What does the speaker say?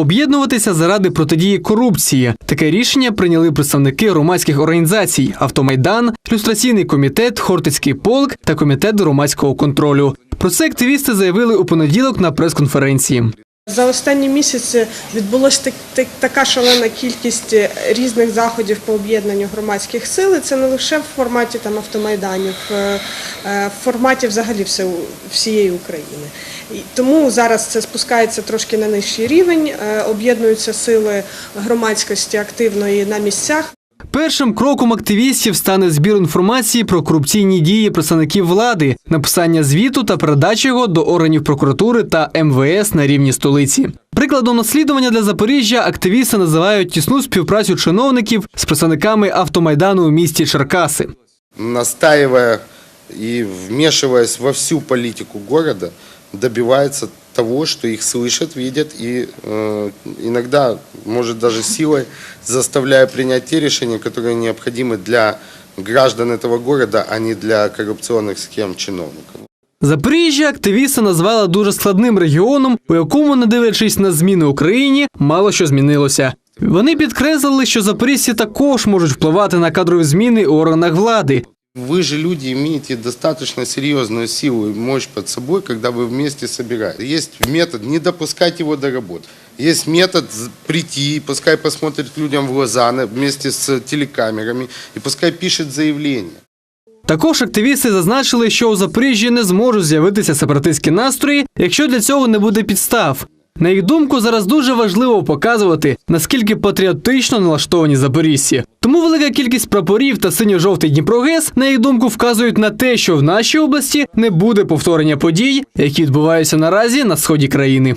об'єднуватися заради протидії корупції. Таке рішення прийняли представники громадських організацій: Автомайдан, люстраційний комітет, Хортицький полк та комітет громадського контролю. Про це активісти заявили у понеділок на прес-конференції. За останні місяці відбулася так, так, така шалена кількість е, різних заходів по об'єднанню громадських сил. Це не лише в форматі там автомайданів, е, е, в форматі взагалі всієї України. Тому зараз це спускається трошки на нижчий рівень. Об'єднуються сили громадськості активної на місцях. Першим кроком активістів стане збір інформації про корупційні дії представників влади, написання звіту та передача його до органів прокуратури та МВС на рівні столиці. Прикладом наслідування для Запоріжжя активісти називають тісну співпрацю чиновників з представниками автомайдану у місті Черкаси. настаивая и вмешиваясь во всю политику города, добивается того, что их слышат, видят и э, иногда, может даже силой, заставляя принять те решения, которые необходимы для граждан этого города, а не для коррупционных схем чиновников. Запоріжжя активісти назвали дуже складним регіоном, у якому, не дивлячись на зміни в Україні, мало що змінилося. Вони підкреслили, що запоріжці також можуть впливати на кадрові зміни у органах влади. Вы же люди имеете достаточно серьезную силу и мощь под собой, когда вы вместе собираетесь. Есть метод не допускать его до работы. Есть метод з- прийти, пускай посмотрит людям в глаза на- вместе с телекамерами и пускай пишет заявление. Також активісти зазначили, що у Запоріжжі не зможуть з'явитися сепаратистські настрої, якщо для цього не буде підстав. На їх думку, зараз дуже важливо показувати, наскільки патріотично налаштовані запоріжці. Тому велика кількість прапорів та синьо-жовтий Дніпрогес, на їх думку, вказують на те, що в нашій області не буде повторення подій, які відбуваються наразі на сході країни.